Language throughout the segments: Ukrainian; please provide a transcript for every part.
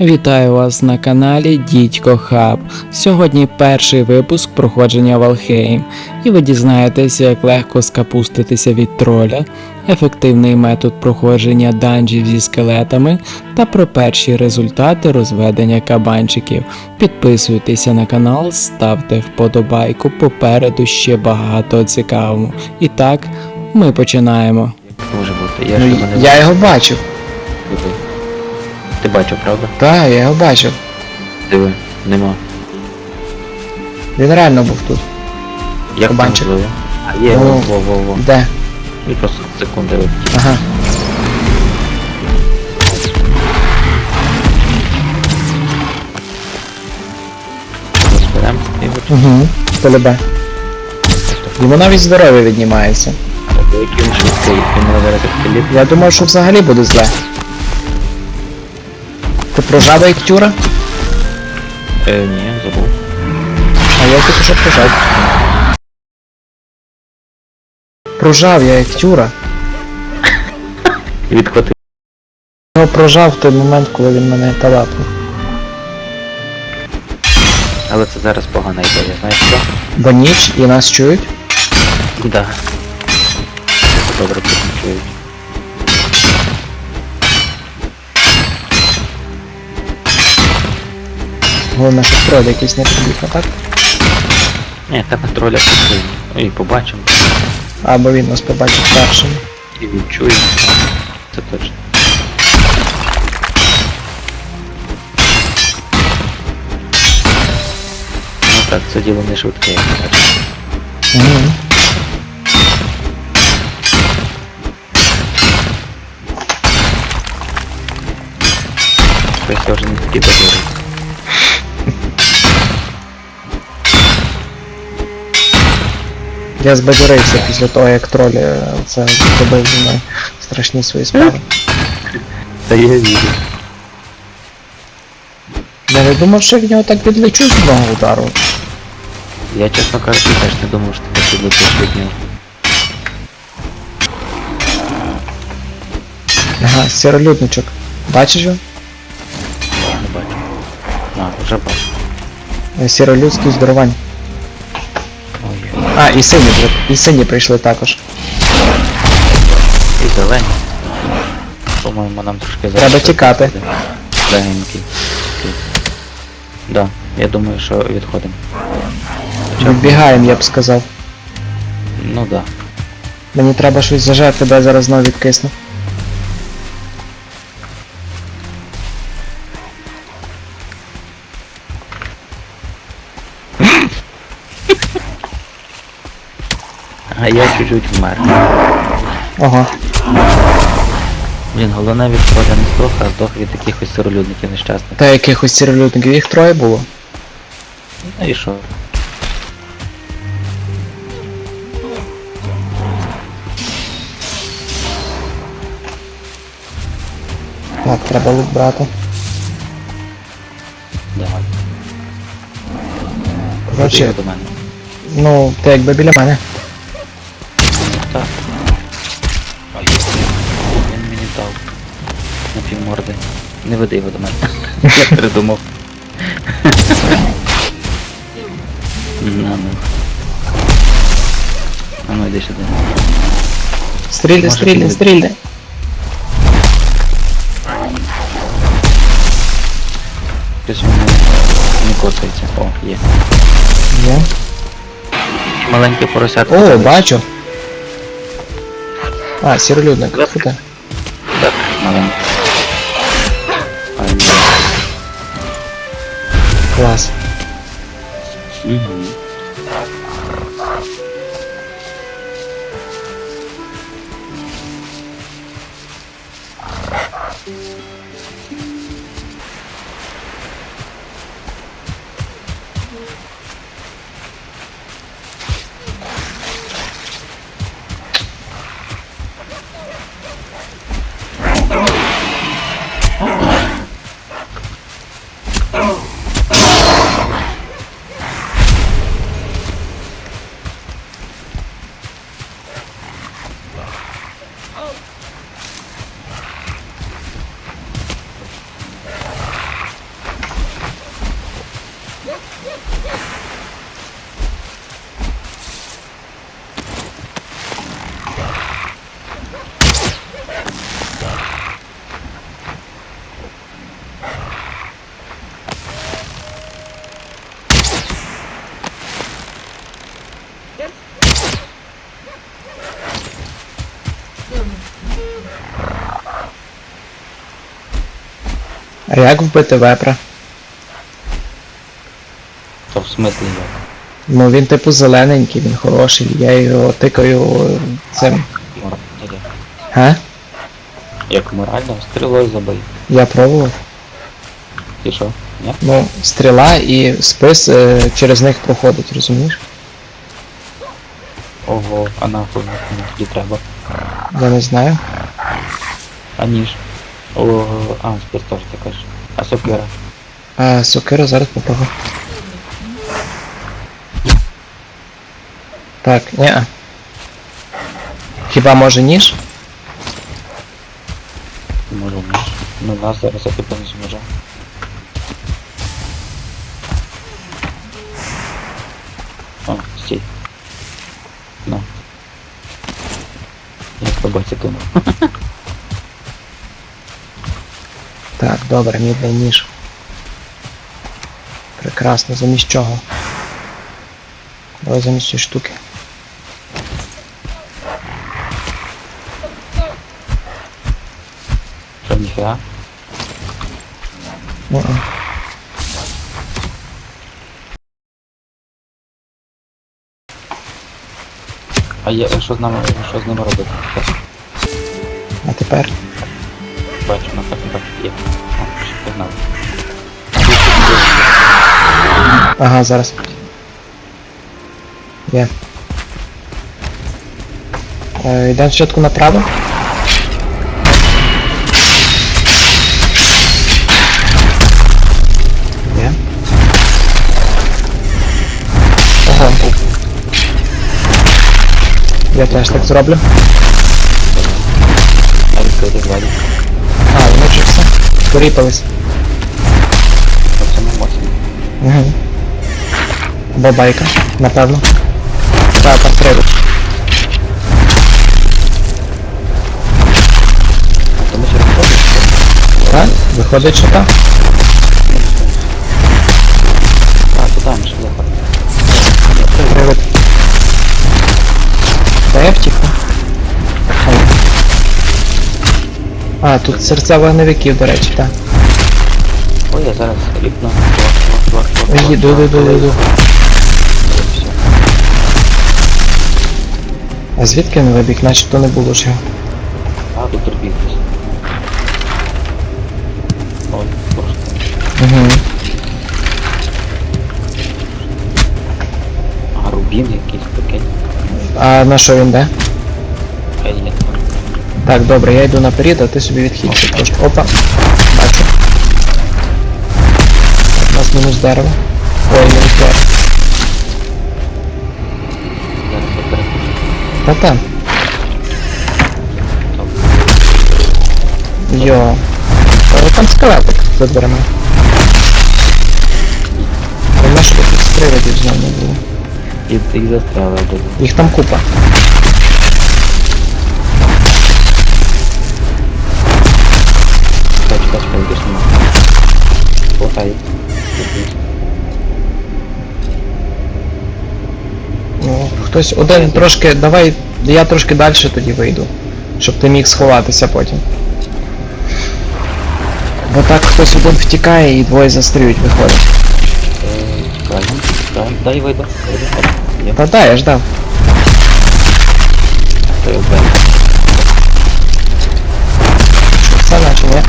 Вітаю вас на каналі Дідько Хаб. Сьогодні перший випуск проходження Валхейм, і ви дізнаєтеся, як легко скапуститися від троля, ефективний метод проходження данжів зі скелетами та про перші результати розведення кабанчиків. Підписуйтеся на канал, ставте вподобайку, попереду ще багато цікавого. І так, ми починаємо. Може бути. Я Ну, я його бачив. Ти бачив, правда? Так, я його бачив. Диви, нема. Він реально був тут. Як Кабанчик. можливо? А є, Ну. во, во, во, во. Де? Він просто секунди виптів. Ага. Розберемо його. Угу. Полюбе. Йому навіть здоров'я віднімається. Тобто, Який він швидкий, він мене зараз як Я думав, що взагалі буде зле. Ти прожав як тюра? Е, ні, забув. А я тільки що прожав. Прожав я як тюра. І відхватив. Я його прожав в той момент, коли він мене талапнув. Але це зараз погана ідея, знаєш що? Бо ніч і нас чують. Да. Добре, почують. Головне, що троль якийсь не прибіг, так? Ні, так на троля і побачимо. Або він нас побачить першим. І відчуємо. Це точно. Ну так, це діло не швидке, як бачиш. Угу. Я вже не такий бадьорий. Я збадьорився після того, як троль е, це зробив зі мною страшні свої справи. Та я вірю. Я не думав, що я в нього так відлечу з одного удару. Я, чесно кажучи, теж не думав, що ти так від нього. Ага, сіролюдничок. Бачиш його? Не бачу. А, вже бачу. Сіролюдський здоровань. А, і сині, і сині прийшли також. і зелені. По-моєму, нам трошки зараз... Треба тікати. Легенький. Да, я думаю, що відходимо. Відбігаємо, я б сказав. Ну да. Мені треба щось зажати, тебе зараз знову відкисну. Чуть-чуть вмер. Ого. Блін, головне від поля не здох, а здох від якихось сиролюдників нещасних. Та якихось сіролюдників, їх троє було. Ну і що? Так, треба лут брати. Давай. Коротше, до мене. ну, ти якби біля мене. Не веди його до мене. Я придумав. На ну. А ну йди сюди. Стрільни, Може, стрільни, Щось він не, коцається. О, є. Є. Маленьке поросятко. О, бачу. А, сіролюдник. Куди? Так, маленьке. classe. Uhum. А як вбити вепра? То в смислі як? Ну він типу зелененький, він хороший, я його тикаю цим. Морально. Га? Як морально, стрілою забий. Я пробував. І що? Ні? Ну, стріла і спис е, через них проходить, розумієш? Ого, а нахуй мені тоді треба. Я не знаю. А ніж. Ого, а, спір теж ти кажеш. А сокира? А сокира зараз попробую. Так, ні. Хіба може ніж? Може ніж. Ну нас зараз я типу не зможе. О, стій. Ну. Я з тобою цікнув. Так, добре, мідний ніж. Прекрасно, замість чого? Давай замість цієї штуки. Що ніфіга? Мгм. А є, що з нами, що з ними робити? А тепер? бачу, на так, так, є. Погнали. Ага, зараз. Є. Е, йдемо спочатку направо. Є. Ого. Я теж так зроблю. А відкрити двері. Угу. Бабайка, напевно. Так, там привид. А то ми ще. Так? Виходить, що так? А, туди ми ще. Та я втік. А, тут серця вогневиків, до речі, так. Ой, я зараз ріпну. Їду, їду, їду. Все. А звідки він вибіг, начебто не було ж його. А, тут робіть. Ой, просто. Угу. А, рубін якийсь такий. А на що він де? Хай є. Так, добре, я йду наперед, а ти собі трошки. Опа. Бачу. Так, у нас мінус дерево. Ой, мінус дерево. Зараз я переключу. Та там. Йо. Але там скелетик за дверима. Головне, щоб тут з привидів знову не було. І, і застряли буде. Їх там купа. Чекай, чекай, чекай, йдеш нема. Плохай. Ну, хтось один трошки. Давай я трошки далі тоді вийду. Щоб ти міг сховатися потім. Бо так хтось один втікає і двоє застрюють, виходить. Е, Чекаємо, чекаємо. Дай вийду. Вийду. Оп, Є. Та да, я ждав. Той оббер. Що це наче, ні?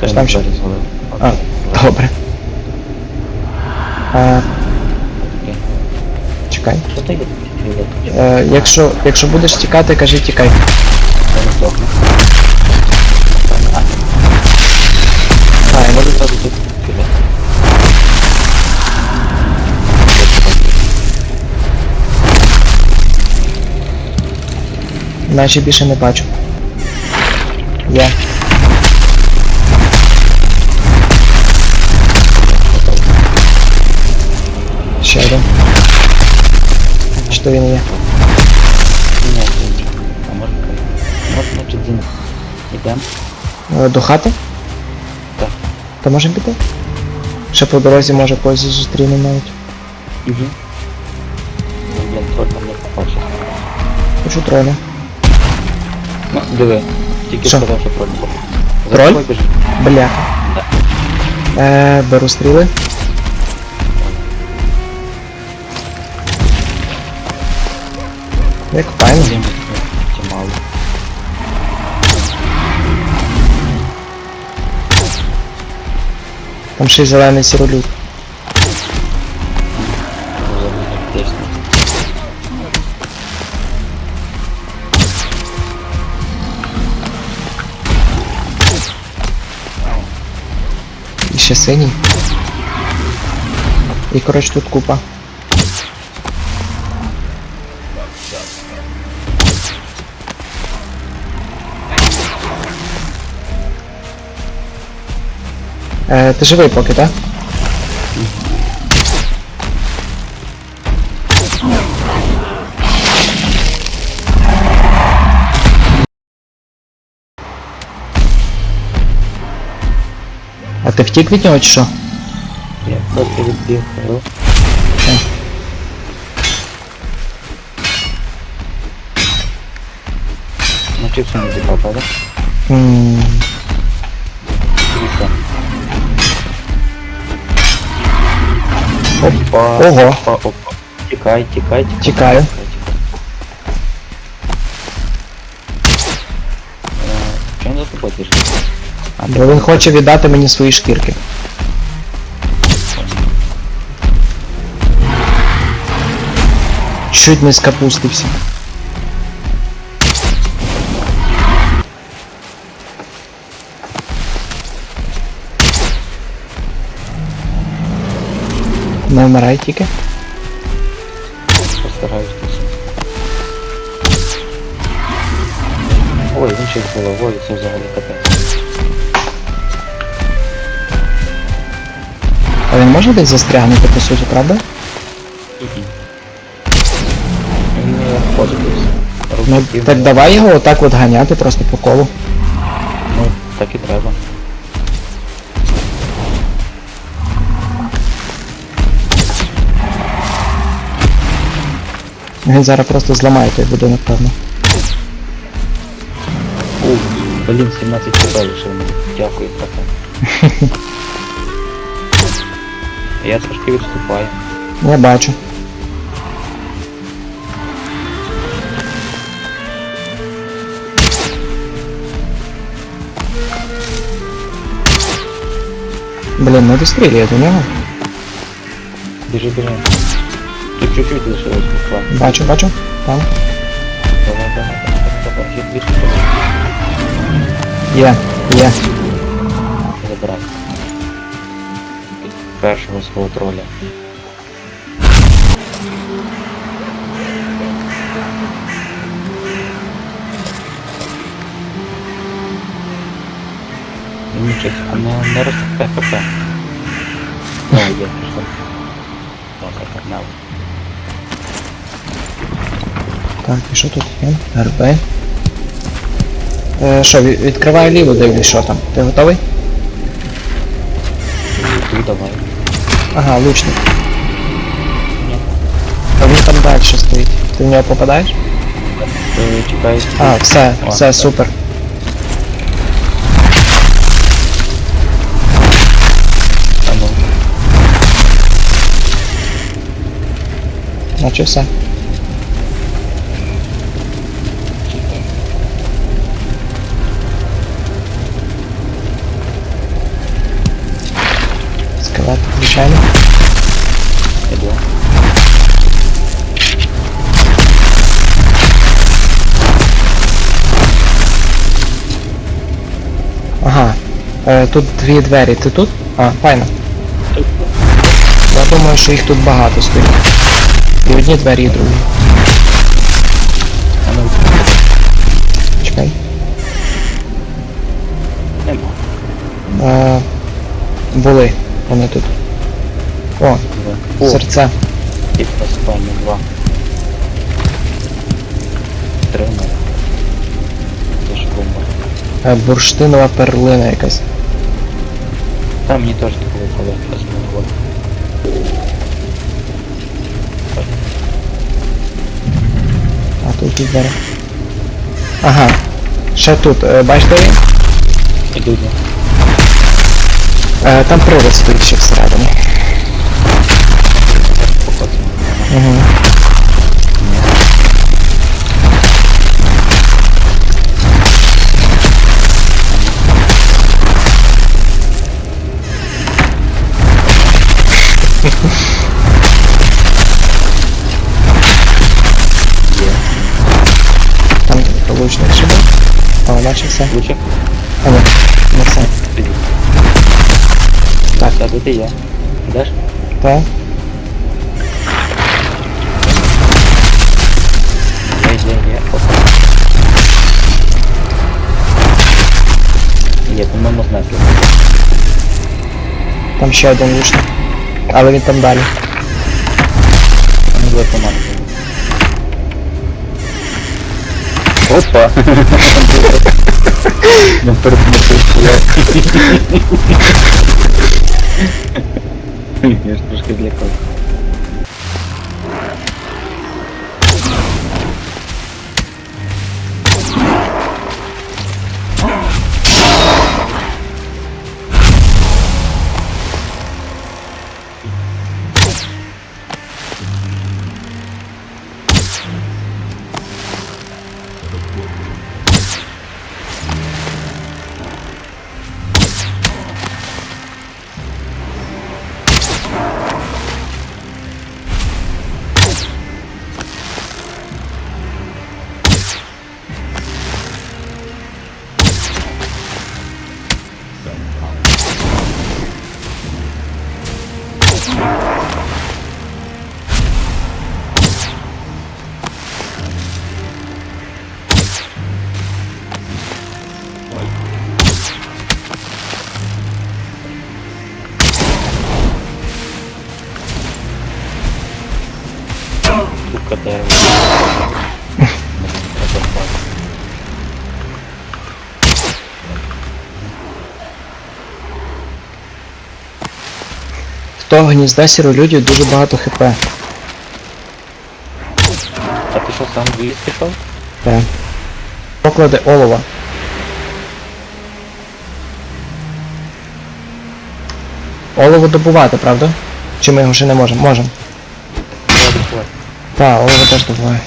Той Там ще? двері зголив. А, добре. А, чекай. Що ти? Е, якщо, якщо будеш тікати, кажи тікай. А, я Може зразу тут. Наче більше не бачу. Є. Ще один. Чи то він є? Ні, ні. А може зін. Ідем. Е, До хати? Так. То можемо піти? Ще по дорозі може когось зустрінемо навіть. Угу. Блін, твой там не попався. Хочу троля. Ну, диви. Тільки Що? сказав, що троль. Троль? Бляха. Да. Е, беру стріли. Як це мало. Там ще й зелений сіролюд. І ще синій. І коротше тут купа. Е, ти живий поки, так? А ти втік від нього чи що? Я просто відбіг. ну. На чипсу не зібрав, правда? М, Опа, Ого. опа, опа. Тікай, тікай, тікай. Тікаю. Чому за тобою пішли? А, Бо він хоче віддати мені свої шкірки. Чуть не скапустився. Не вмирай тільки. Постараюсь. Ой, він з головою, це взагалі капець. А він може десь застрягнути по суті, правда? Він не входить. Ну так давай його отак от ганяти просто по колу. Ну, так і треба. Він зараз просто зламає той будинок, певно. Ух, блін, 17 хп лишив мені. Дякую, братан. Я трошки відступаю. Я бачу. Блін, не дострілює до нього. Біжи, біжи. Тут чуть-чуть лишилось буквально. Бачу, бачу. Там. Давай, давай, давай, давай, Є, є. забирай. Першого свого троля. Ну, щось, а не, не росте ХП. Ну, є, пішло. Добре, погнали. Так, і що тут є? РБ. Е, що, від- відкриваю ліву, дивлюсь, що там. Ти готовий? Ну, давай. Ага, лучник. А він там далі стоїть. Ти в нього попадаєш? Е, Чекай. А, все, О, все, так. супер. А ну. Наче все. Скелет, звичайно. Іду. Ага. Е, тут дві двері, ти тут? А, файно. Я думаю, що їх тут багато стоїть. І одні двері, і другі. Ну, Чекай. нема. Е, були вони тут. О, О, серце. і проспання два. Три в мене. Це ж бомба. Е, бурштинова перлина якась. Там мені теж таке випало, зараз ми. А тут двері. Ага. Ще тут, е, бачите? Іду, там привод стоїть ще всередині. Походу. Угу. Є. Там лучник ще був. О, бачив все. Лучик. А, ні, Так. Так, де ти є? Ідеш? Так. Є, є, є. Опа. Є, по-моєму, знесли. Там ще один лучник. Але він там далі. Вони двоє команди. Опа! Не передмусив я. Ж трошки злякав. Того гнізда сіролюдів дуже багато хп. А ти що сам в ліс пішов? Так. Поклади олова. Олово добувати, правда? Чи ми його ще не можемо? Можемо. Я добувати. Так, олово теж добуває.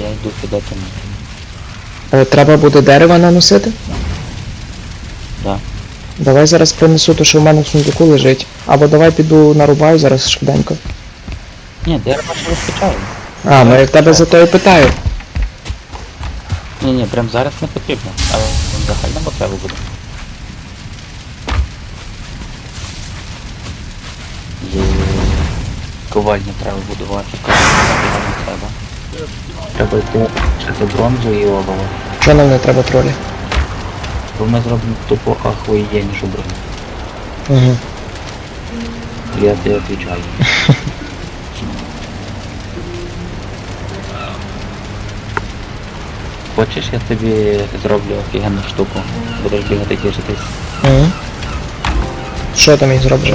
Я йду туди тому. Е, треба буде дерева наносити? Да. Давай зараз принесу те, що в мене в сундуку лежить. Або давай піду нарубаю зараз швиденько. Ні, дерева ще вистачає. А, ну я в тебе за то і питаю. Ні, ні, прям зараз не потрібно, але в загальному треба буде. Є. Треба будувати, ковальню не треба. Треба йти вчити бронзу і олово. Чого нам не треба тролі? Бо ми зробимо тупо ахуєннішу броню. Угу. Я тебе відвічаю. Хочеш, я тобі зроблю офігенну штуку. Будеш бігати тішитись. Угу. Що там їх зробиш?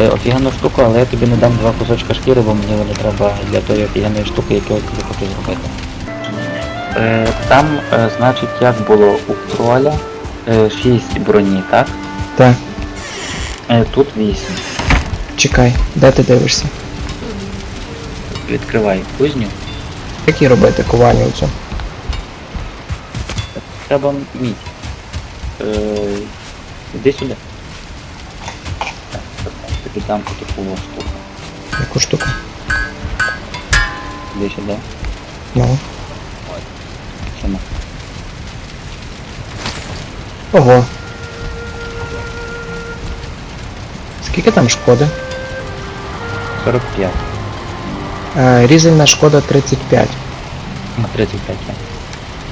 Е, офігенну штуку, але я тобі не дам два кусочка шкіри, бо мені вони треба для тої офігенної штуки, яку я тобі хочу зробити. Е, там, е, значить, як було у троля е, 6 броні, так? Так. Е, тут 8. Чекай, де ти дивишся? Відкривай кузню. Які робити ковальню оцю? Треба мідь. Е, іди сюди. Так, так, тобі дам таку штуку. Яку штуку? Іди сюди. Ну. Сама. Ого. Скільки там шкоди? 45. Е, різальна шкода 35. На 35. є.